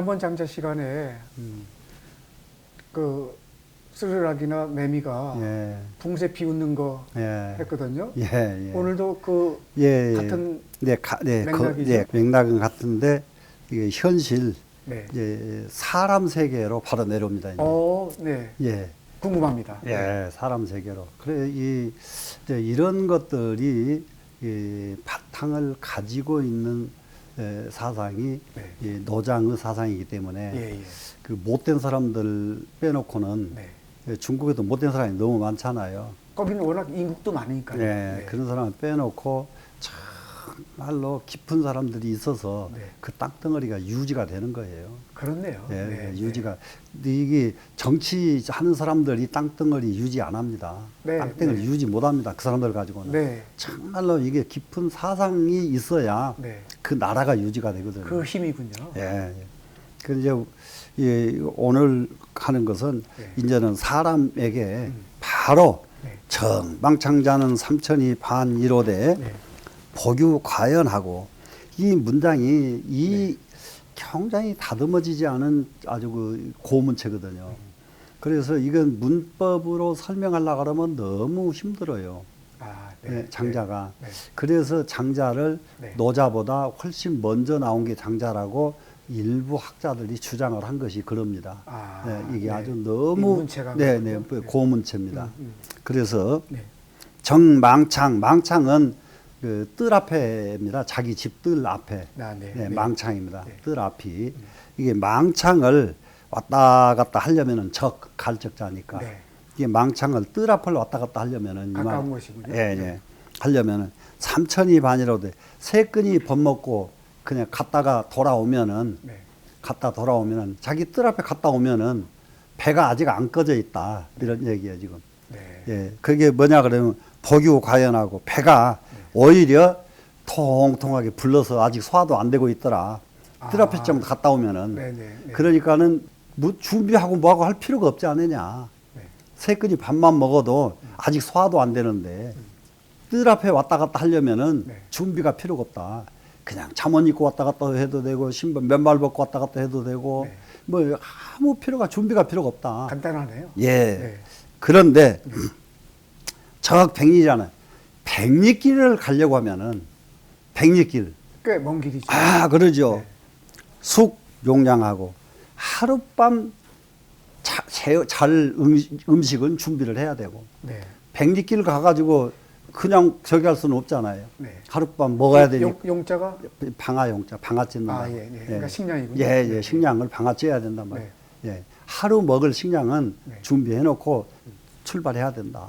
지난번 장자 시간에 음, 그 스르락이나 매미가 예, 붕세 비웃는 거 예, 했거든요. 예, 예. 오늘도 그 예, 예. 같은 네, 가, 네, 그, 맥락이죠? 네, 맥락은 같은데 이게 현실 네. 이제 사람 세계로 바로 내려옵니다. 이제. 어, 네. 예, 궁금합니다. 예, 사람 세계로. 그래 이 이제 이런 것들이 이 바탕을 가지고 있는 에, 사상이 네. 이 노장의 사상이기 때문에 예, 예. 그 못된 사람들 빼놓고는 네. 예, 중국에도 못된 사람이 너무 많잖아요. 거기는 워낙 인국도 많으니까요. 예, 네. 그런 사람을 빼놓고 정말로 깊은 사람들이 있어서 네. 그 땅덩어리가 유지가 되는 거예요. 그렇네요. 예, 네, 유지가. 근데 이게 정치 하는 사람들이 땅덩어리 유지 안 합니다. 네, 땅덩어리 네. 유지 못 합니다. 그 사람들 가지고는. 네. 정말로 이게 깊은 사상이 있어야 네. 그 나라가 유지가 되거든요. 그 힘이군요. 예. 예. 그 이제 이 오늘 하는 것은 네. 이제는 사람에게 음. 바로 네. 정망창자는 삼천이 반이로되 네. 복유과연하고 이 문장이 이 굉장히 다듬어지지 않은 아주 그 고문체거든요. 그래서 이건 문법으로 설명하려고 그러면 너무 힘들어요. 아, 네, 장자가. 네. 그래서 장자를 네. 노자보다 훨씬 먼저 나온 게 장자라고 일부 학자들이 주장을 한 것이 그럽니다. 아, 네, 이게 네. 아주 이 너무 네. 네, 네. 고문체입니다. 음, 음. 그래서 네. 정망창, 망창은 그 뜰 앞에입니다. 자기 집 뜰 앞에. 아, 네. 네, 네. 망창입니다. 네. 뜰 앞이. 이게 망창을 왔다 갔다 하려면은 적, 갈적자니까. 네. 이게 망창을 뜰 앞을 왔다 갔다 하려면은 가까운 이만- 곳이군요. 예, 예. 네. 하려면은 삼천이 반이라도 돼. 세 끈이 밥 먹고 그냥 갔다가 돌아오면은 네. 갔다 돌아오면은 자기 뜰 앞에 갔다 오면은 배가 아직 안 꺼져 있다. 이런 얘기예요, 지금. 네. 예, 그게 뭐냐 그러면 복유 과연하고 배가 오히려 통통하게 불러서 아직 소화도 안 되고 있더라. 뜰 아. 앞에 좀 갔다 오면은 네, 네, 네. 그러니까는 뭐 준비하고 뭐하고 할 필요가 없지 않느냐. 네. 세 끈이 밥만 먹어도 아직 소화도 안 되는데 뜰 앞에 왔다 갔다 하려면은 네. 준비가 필요가 없다. 그냥 잠옷 입고 왔다 갔다 해도 되고 신발 맨발 벗고 왔다 갔다 해도 되고 네. 뭐 아무 필요가 준비가 필요가 없다. 간단하네요. 예. 네. 그런데 적 백리잖아요. 백리길을 가려고 하면은 백리길. 꽤 먼 길이죠. 아, 그러죠. 네. 숙 용량하고 하룻밤 자, 잘 음식, 음식 은 준비를 해야 되고 네. 백리길 가가지고 그냥 저기 할 수는 없잖아요. 네. 하룻밤 먹어야 되니까 용, 용자가 방아 용자 방아찌는 아, 거. 예, 예. 그러니까 식량이군요. 예, 예, 네. 식량을 방아찌어야 된단 말이에요. 네. 예, 하루 먹을 식량은 네. 준비해 놓고 출발해야 된다.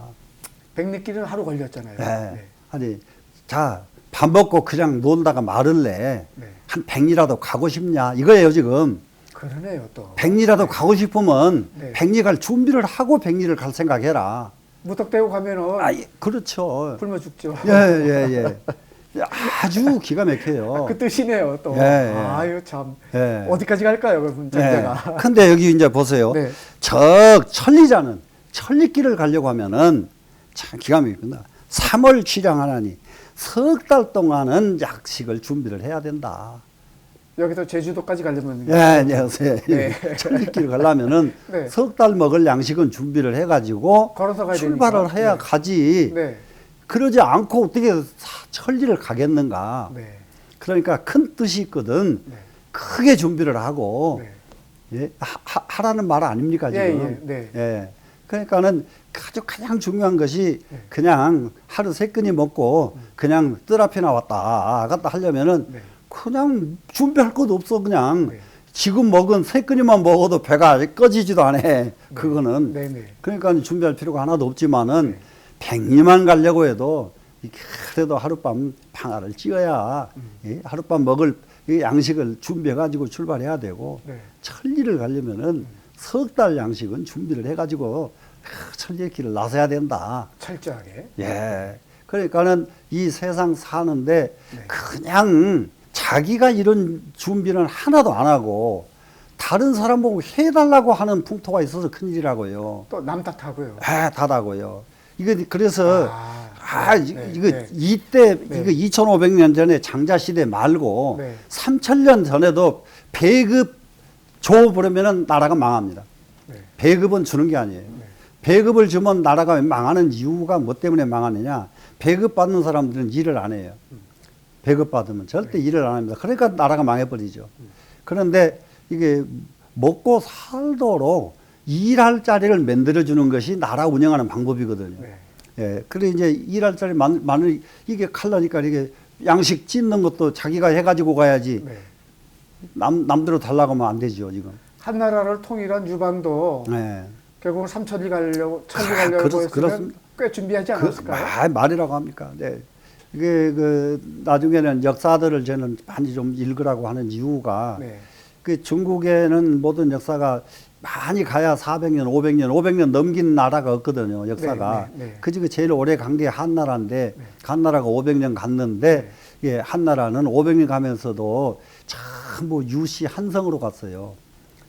백리길은 하루 걸렸잖아요. 예. 네. 아니, 자, 밥 먹고 그냥 놀다가 마를래. 네. 한 백리라도 가고 싶냐? 이거예요, 지금. 그러네요, 또. 백리라도 가고 싶으면 네. 백리 갈 준비를 하고 백리를 갈 생각해라. 무턱대고 가면은 아, 예, 그렇죠. 굶어 죽죠. 예, 예, 예. 아주 기가 막혀요. 그 뜻이네요, 또. 예, 예. 아유, 참. 예. 어디까지 갈까요, 그분 예. 장자가. 근데 여기 이제 보세요. 네. 저 천리자는 천리길을 가려고 하면은 참 기가 막힙니다. 3월 취량하나니 석 달 동안은 약식을 준비를 해야 된다. 여기서 제주도까지 가려면. 예, 안녕하세요. 네. 천리길 가려면은 네. 석달 먹을 양식은 준비를 해가지고 걸어서 가야 출발을 되니까. 해야 네. 가지. 네. 그러지 않고 어떻게 사- 천리를 가겠는가. 네. 그러니까 큰 뜻이 있거든. 네. 크게 준비를 하고 네. 예? 하, 하라는 말 아닙니까 예, 지금? 예, 네. 예. 그러니까는 아주 가장 중요한 것이 네. 그냥 하루 세 끼니 먹고 그냥 뜰 앞이나 왔다 갔다 하려면은 네. 그냥 준비할 것도 없어 그냥 네. 지금 먹은 세 끼니만 먹어도 배가 꺼지지도 않아. 그거는 네, 네. 그러니까 준비할 필요가 하나도 없지만은 네. 백리만 가려고 해도 그래도 하룻밤 방아를 찧어야 음. 예? 하룻밤 먹을 이 양식을 준비해 가지고 출발해야 되고 네. 천리를 가려면은 석달 양식은 준비를 해 가지고 천리의 길을 나서야 된다. 철저하게. 예. 그러니까는 이 세상 사는데 네. 그냥 자기가 이런 준비는 하나도 안 하고 다른 사람 보고 해달라고 하는 풍토가 있어서 큰일이라고요. 또 남 탓하고요. 아, 다다고요. 이게 그래서 아, 아, 이- 네, 이거 네. 이때 네. 이거 2,500년 전에 장자 시대 말고 네. 3,000년 전에도 배급 줘 버리면은 나라가 망합니다. 네. 배급은 주는 게 아니에요. 배급을 주면 나라가 망하는 이유가 뭐 때문에 망하느냐? 배급 받는 사람들은 일을 안 해요. 배급 받으면 절대 네. 일을 안 합니다. 그러니까 나라가 망해버리죠. 그런데 이게 먹고 살도록 일할 자리를 만들어 주는 것이 나라 운영하는 방법이거든요. 네. 예, 그래 이제 일할 자리 많, 많으 이게 칼라니까 이게 양식 찢는 것도 자기가 해가지고 가야지 네. 남 남대로 달라고 하면 안 되죠 지금. 한 나라를 통일한 유방도 예. 결국은 삼천리 가려고 천리 아, 가려고 그렇- 했으면. 꽤 준비하지 그 않았을까요? 말, 말이라고 합니까? 네. 이게 그 나중에는 역사들을 저는 많이 좀 읽으라고 하는 이유가 네. 그 중국에는 모든 역사가 많이 가야 400년, 500년, 500년 넘긴 나라가 없거든요. 역사가. 네, 네, 네. 그 중에 제일 오래 간 게 한나라인데 네. 한나라가 500년 갔는데 예, 한나라는 500년 가면서도 참뭐 유시 한성으로 갔어요.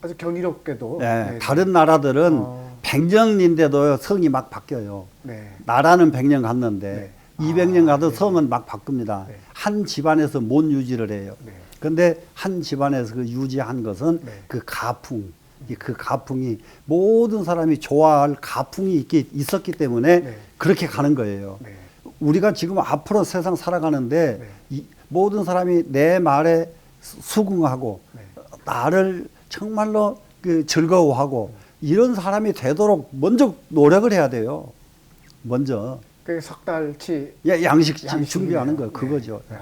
아주 경이롭게도 예, 네. 다른 나라들은 어. 100년인데도 성이 막 바뀌어요. 네. 나라는 100년 갔는데 네. 200년 아, 가도 네. 성은 막 바뀝니다. 네. 한 집안에서 못 유지를 해요. 네. 근데 한 집안에서 그 유지한 것은 네. 그 가풍, 이그 가풍이 모든 사람이 좋아할 가풍이 있기, 있었기 때문에 네. 그렇게 가는 거예요. 네. 우리가 지금 앞으로 세상 살아가는데 네. 이, 모든 사람이 내 말에 수- 수긍하고 네. 나를 정말로 그 즐거워하고 이런 사람이 되도록 먼저 노력을 해야 돼요. 먼저 그게 석 달치 야- 양식. 준비하는 거 네. 그거죠. 아,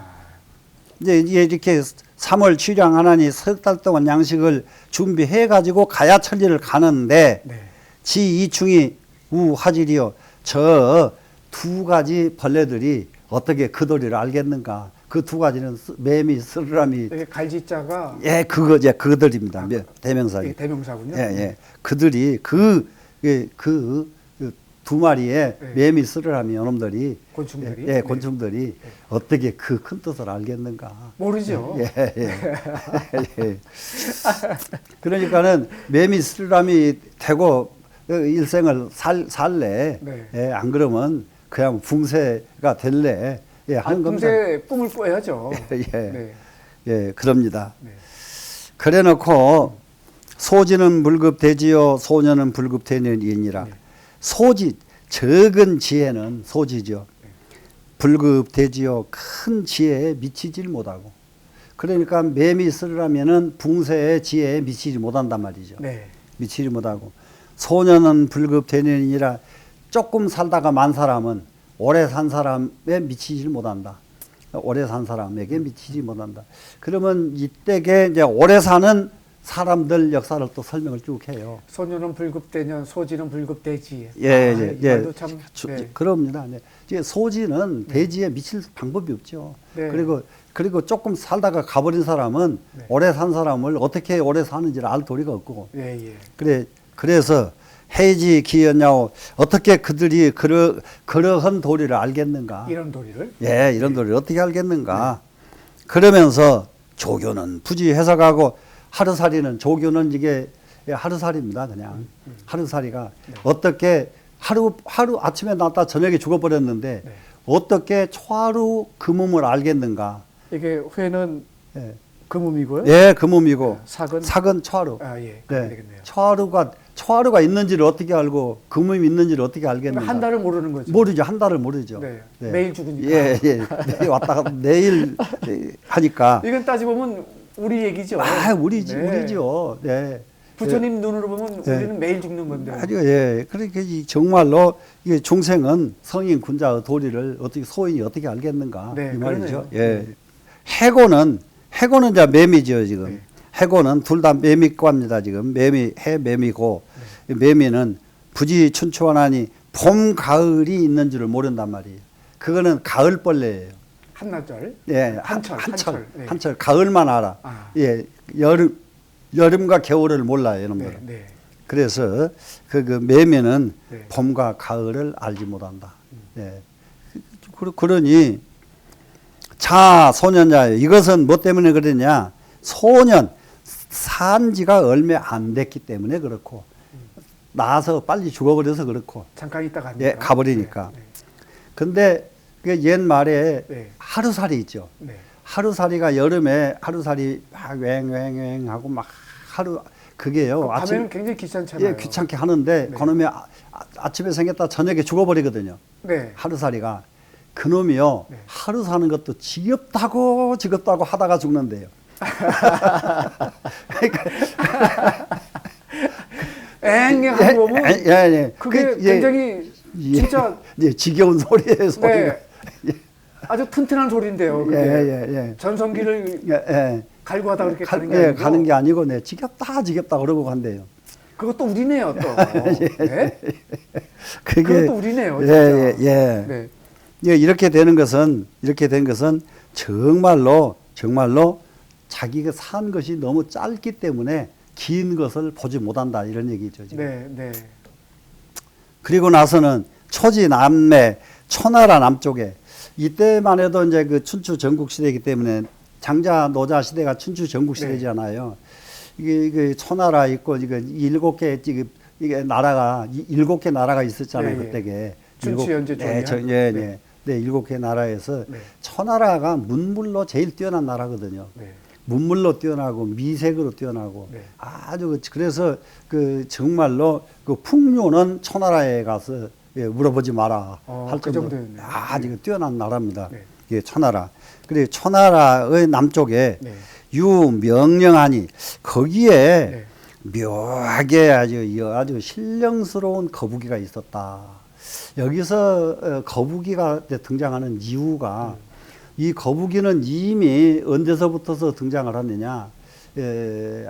이제 이제 이렇게 3월 취량 하나니 석 달 동안 양식을 준비해 가지고 가야 천리를 가는데 네. 지 이충이 우화질이요 저 두 가지 벌레들이 어떻게 그 도리를 알겠는가 그 두 가지는 쓰- 매미 스르람이 이게 갈지자가 예 그거 이제 그들입니다 몇- 대명사 이게 대명사군요. 예, 예. 그들이 그, 그, 그, 그두 마리의 네. 매미 스르라미 요놈들이 곤충들이? 예, 네. 곤충들이 어떻게 그 큰 뜻을 알겠는가. 모르죠. 예, 예. 예. 그러니까는 매미 스르람이 되고 일생을 살, 살래. 네. 예, 안 그러면 그냥 붕세가 될래. 예, 아, 하는 겁니다. 금세 꿈을 꿔야죠. 예. 네. 예, 그럽니다. 네. 그래 놓고 소지는 불급되지요 소녀는 불급되느니라 네. 소지 적은 지혜는 소지죠 불급되지요 큰 지혜에 미치질 못하고 그러니까 매미 쓰려면은 붕세의 지혜에 미치지 못한단 말이죠 네. 미치지 못하고 소녀는 불급되느니라 조금 살다가 만 사람은 오래 산 사람에 미치지 못한다. 오래 산 사람에게 미치지 못한다. 그러면 이때게 이제 오래 사는 사람들 역사를 또 설명을 쭉 해요. 소녀는 불급대년, 소지는 불급대지. 예, 아, 예, 이 예. 말도 참. 주- 네. 그럽니다. 네. 소지는 대지에 미칠 방법이 없죠. 네. 그리고 그리고 조금 살다가 가버린 사람은 네. 오래 산 사람을 어떻게 오래 사는지를 알 도리가 없고 예, 예. 그래 그래서 해지 기였냐고 어떻게 그들이 그러 그러한 도리를 알겠는가? 이런 도리를. 예, 이런 도리를 어떻게 알겠는가? 그러면서 조교는 부지 해석하고 하루살이는 조교는 이게 예, 하루살이입니다, 그냥 하루살이가 어떻게 하루 하루 아침에 났다 저녁에 죽어버렸는데 네. 어떻게 초하루 그 몸을 알겠는가? 이게 회는 예, 금음이고요. 예, 그 몸이고 sak은 sak은 초하루. 아, 예. 네. 되겠네요. 초하루가 초하루가 있는지를 어떻게 알고 금음이 있는지를 어떻게 알겠는가? 한 달을 모르는 거죠. 모르죠. 한 달을 모르죠. 네. 매일 죽으니까. 예, 예. 내일 왔다 내일 예, 하니까. 이건 따지보면 우리 얘기죠. 아, 우리지, 네. 우리죠. 네. 부처님 눈으로 보면 네. 우리는 매일 죽는 건데. 아주 예. 그러니까 이 정말로 이게 중생은 성인 군자의 도리를 어떻게 소인이 어떻게 알겠는가 네, 이 말이죠. 그러네요. 예. 해고는 해고는 이제 매미죠 지금. 네. 해고는 둘 다 매미과입니다 지금. 매미 해 매미고 네. 이 매미는 부지 춘추원하니 봄 가을이 있는 줄을 모른단 말이에요. 그거는 가을벌레예요. 한나절. 예, 한철, 한철, 한철. 네. 한철, 가을만 알아. 아. 예, 여름, 여름과 겨울을 몰라요, 이놈들은. 네, 네. 그래서 그, 그 매매는 네. 봄과 가을을 알지 못한다. 예. 그- 그러니 자 소년자요. 이것은 뭐 때문에 그러냐? 소년 산지가 얼마 안 됐기 때문에 그렇고 나서 빨리 죽어버려서 그렇고 잠깐 있다 가니까. 예, 가버리니까. 네, 네. 근데 그 옛말에 네. 하루살이 있죠. 네. 하루살이가 여름에 하루살이 막 웽웽웽 하고 막 하루 그게요. 밤에는 굉장히 귀찮잖아요. 예, 귀찮게 하는데 네. 그놈이 아, 아, 침에 생겼다 저녁에 죽어버리거든요. 네. 하루살이가 그놈이요 네. 하루 사는 것도 지겹다고 지겹다고 하다가 죽는데요. 앵 앵하고 보면 예, 예, 예. 그게 그, 예, 굉장히 예, 진짜 예, 지겨운 소리예요 소리가. 네. 아주 튼튼한 소리인데요. 그게. 예, 예, 예. 전성기를 예, 예. 갈고 하다 그렇게 가, 가는 게 예, 아니고 가는 게 아니고 네 지겹다 지겹다 그러고 간대요. 그것도 우리네요 또. 네? 그게 그것도 우리네요. 예, 진짜. 예, 예. 네. 예, 이렇게 되는 것은 이렇게 된 것은 정말로 정말로 자기가 산 것이 너무 짧기 때문에 긴 것을 보지 못한다 이런 얘기죠. 지금. 네, 네. 그리고 나서는 초지 남매 초나라 남쪽에 이때만 해도 이제 그 춘추 전국 시대이기 때문에 장자 노자 시대가 춘추 전국 네. 시대잖아요. 이게 이게 초나라 있고 이거 일곱 개 이게 이게 나라가 이- 일곱 개 나라가 있었잖아요 예, 예. 그때게. 춘추 연제 네, 저, 조리한? 예, 네. 네. 네, 일곱 개 나라에서 네. 초나라가 문물로 제일 뛰어난 나라거든요. 네. 문물로 뛰어나고 미색으로 뛰어나고 네. 아주 그- 그래서 그 정말로 그 풍류는 초나라에 가서 예, 물어보지 마라 어, 할 그 정도로 정도였네요. 아주 네. 뛰어난 나라입니다. 네. 예, 초나라. 그리고 초나라의 남쪽에 네. 유명령하니 거기에 네. 묘하게 아주 이- 아주 신령스러운 거북이가 있었다. 여기서 어, 거북이가 등장하는 이유가 이 거북이는 이미 언제서부터서 등장을 하느냐? 에,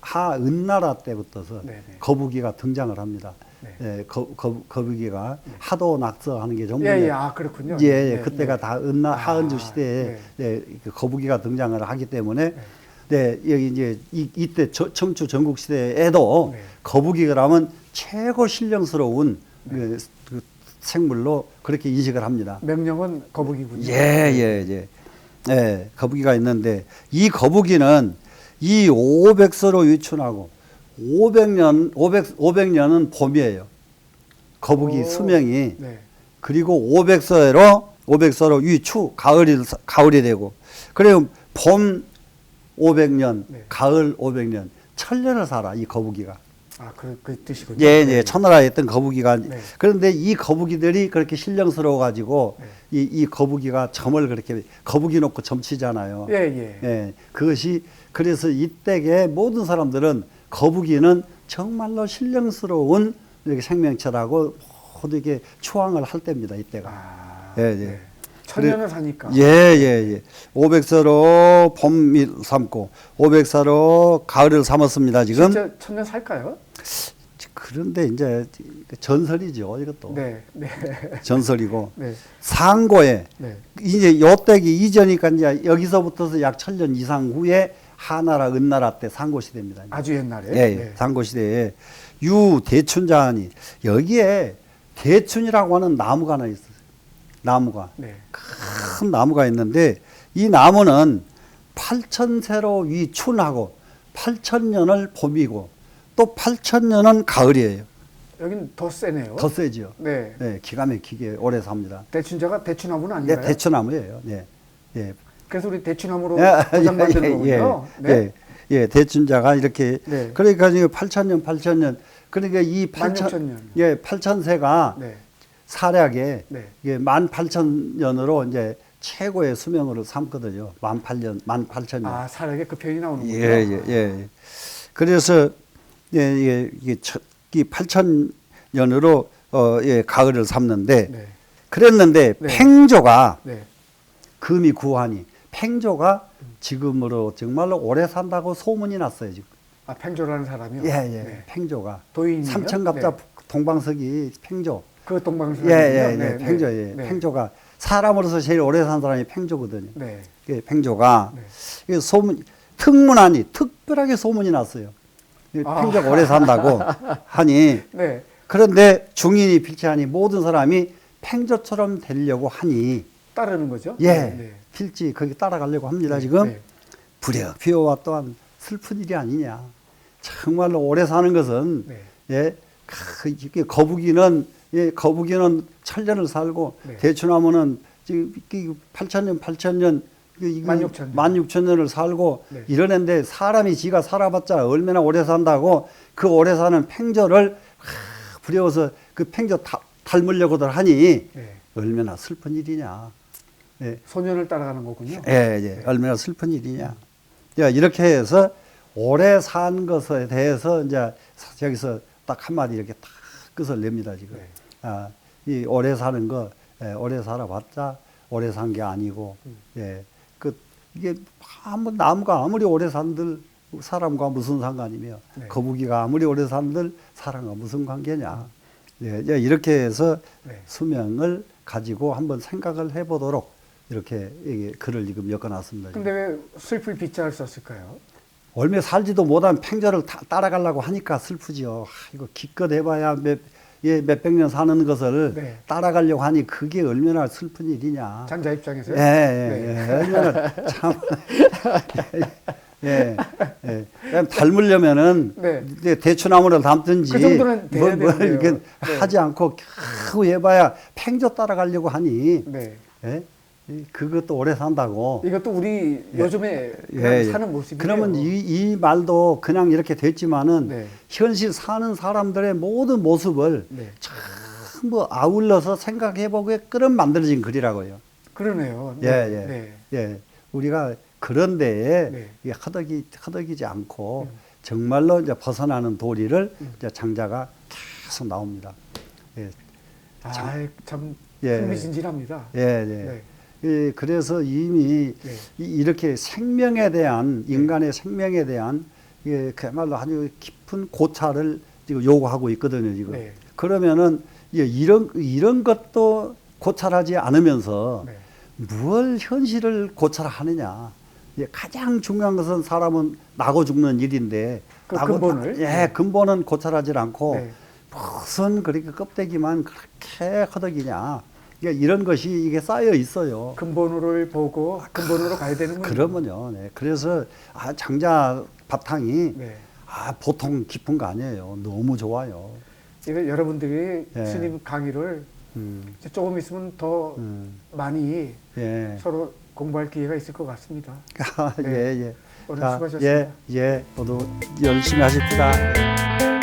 하 은나라 때부터서 네네. 거북이가 등장을 합니다. 네. 예, 거, 거, 거북이가 하도 낙서하는 게 전부 예, 예, 아 그렇군요. 예, 예, 네, 그때가 네. 다 은나 아, 하은주 시대에 네, 그 거북이가 등장을 하기 때문에 네, 여기 이제 이, 이때 저, 청주 전국 시대에도 네. 거북이라면 최고 신령스러운 그, 그 생물로 그렇게 인식을 합니다. 명령은 거북이군요. 예, 예, 예. 예, 거북이가 있는데 이 거북이는 이 500서로 유춘하고 500년 500 500년은 봄이에요. 거북이 오, 수명이 네. 그리고 500서로 500서로 위추 가을이 가을이 되고 그래요 봄 500년 네. 가을 500년 천년을 살아 이 거북이가 아, 그, 그 뜻이군요. 예, 네. 예, 천나라에 있던 거북이가 네. 그런데 이 거북이들이 그렇게 신령스러워 가지고 네. 이, 이 거북이가 점을 그렇게 거북이 놓고 점치잖아요. 예, 예. 예, 그것이 그래서 이때의 모든 사람들은 거북이는 정말로 신령스러운 이렇게 생명체라고 모두 이렇게 추앙을 할 때입니다. 이때가. 아, 예, 예. 네. 천년을 사니까. 예, 예, 예. 500서로 봄을 삼고 500서로 가을을 삼았습니다. 지금. 진짜 천년 살까요? 그런데 이제 전설이죠. 이것도. 네, 네, 전설이고 네, 상고에 네. 이제 요때기 이전이니까 이제 여기서부터서 약 천년 이상 후에 하나라 은나라 때 상고 시대입니다. 아주 옛날에. 예, 예. 네. 상고 시대에 유 대춘자하니 여기에 대춘이라고 하는 나무가 하나 있어요. 나무가 네. 큰 나무가 있는데 이 나무는 8천세로 위 춘하고 8천년을 봄이고 또 8천년은 가을이에요. 여긴 더 세네요. 더 세죠. 네. 네, 기가 막히게 오래 삽니다. 대춘자가 대추나무는 네, 아닌가요? 대추나무예요. 네. 예. 그래서 우리 대추나무로 예, 도장 만드는 예, 거군요. 예, 네. 예, 예, 대춘자가 이렇게 네. 그러니까 지금 8천년, 8천년 그러니까 이 8천 16,000년. 예, 8천세가 네. 사략에 네. 이게 18,000년으로 이제 최고의 수명으로 삼거든요. 18,000년, 18,000년. 아, 사락에 그 표현이 나오는군요. 예, 예, 예. 그래서 예, 예, 이게 첫- 이 8,000년으로 어, 예, 가을을 삼는데 네. 그랬는데 네. 팽조가 네. 금이 구하니 팽조가 지금으로 정말로 오래 산다고 소문이 났어요 지금. 아, 팽조라는 사람이요. 예, 예. 네. 팽조가 도인이요? 삼천갑자 네. 동방석이 팽조. 그 동방선. 예, 예, 예. 팽조, 예. 네. 팽조가 사람으로서 제일 오래 산 사람이 팽조거든요. 네. 예, 팽조가 네. 이 소문 특문하니 특별하게 소문이 났어요. 이 아. 팽조가 오래 산다고 하니 네. 그런데 중인이 필지하니 모든 사람이 팽조처럼 되려고 하니 따르는 거죠? 예 네. 필지 거기 따라가려고 합니다 네. 지금 네. 불효비호와 또한 슬픈 일이 아니냐 정말로 오래 사는 것은 네. 예 크, 이게 거북이는 예, 거북이는 천년을 살고 네. 대추나무는 지금 8천년, 8천년, 만 육천 년. 만 육천 년을 살고 네. 이러는데 사람이 지가 살아봤자 얼마나 오래 산다고 그 오래 사는 팽조를 하, 부려워서 그 팽조 다, 닮으려고들 하니 네. 얼마나 슬픈 일이냐. 예, 소년을 따라가는 거군요. 예, 예. 얼마나 슬픈 일이냐. 야, 이렇게 해서 오래 산 것에 대해서 이제 여기서 딱 한마디 이렇게 딱 끝을 냅니다, 지금. 네. 아, 이 오래 사는 거, 예, 오래 살아봤자 오래 산 게 아니고, 음. 예. 그, 이게 아무, 나무가 아무리 오래 산들 사람과 무슨 상관이며, 네. 거북이가 아무리 오래 산들 사람과 무슨 관계냐. 예, 예, 이렇게 해서 네. 수명을 가지고 한번 생각을 해보도록 이렇게 이 글을 지금 엮어놨습니다. 근데 왜 슬플 빗자를 썼을까요? 얼마 살지도 못한 팽저를 다- 따라가려고 하니까 슬프지요. 아, 이거 기껏 해봐야 몇, 예, 몇백 년 사는 것을 네. 따라가려고 하니 그게 얼마나 슬픈 일이냐. 장자 입장에서요? 예, 예, 네. 예. 얼마나 참. 예, 예. 그냥 닮으려면은 네. 대추나무를 담든지 그 정도는 돼야 뭘, 뭘 되는데요. 이렇게 네. 하지 않고 겨우 해봐야 팽저 따라가려고 하니 네. 예? 이- 그것도 오래 산다고. 이것도 우리 요즘에 그냥 예, 예. 사는 모습이에요. 그러면 이, 이 말도 그냥 이렇게 됐지만은 네. 현실 사는 사람들의 모든 모습을 네. 전부 아울러서 생각해보게 그런 만들어진 글이라고요. 그러네요. 예, 네. 예. 네. 예. 우리가 그런 데에 네. 이게 허덕이, 허덕이지 않고 음. 정말로 이제 벗어나는 도리를 이제 장자가 계속 나옵니다. 예. 아, 참 예. 흥미진진합니다. 예, 예. 네. 예, 그래서 이미 네. 이- 이렇게 생명에 대한 인간의 생명에 대한 예, 그야말로 아주 깊은 고찰을 지금 요구하고 있거든요 지금. 네. 그러면은 예, 이런 이런 것도 고찰하지 않으면서 네. 무얼 현실을 고찰하느냐. 예, 가장 중요한 것은 사람은 나고 죽는 일인데 그 나고- 근본을? 예, 네. 근본은 고찰하지 않고 네. 무슨 그렇게 껍데기만 그렇게 허덕이냐. 그러니까 이런 것이 이게 쌓여 있어요. 근본으로를 보고 근본으로 가야 되는 거예요. 그러면요. 네. 그래서 아, 장자 바탕이 네. 아, 보통 깊은 거 아니에요. 너무 좋아요. 이거 여러분들이 예. 스님 강의를 음, 조금 있으면 더 음, 많이 예. 서로 공부할 기회가 있을 것 같습니다. 예, 예. 오늘 자, 수고하셨습니다. 예, 예. 모두 열심히 하십시다.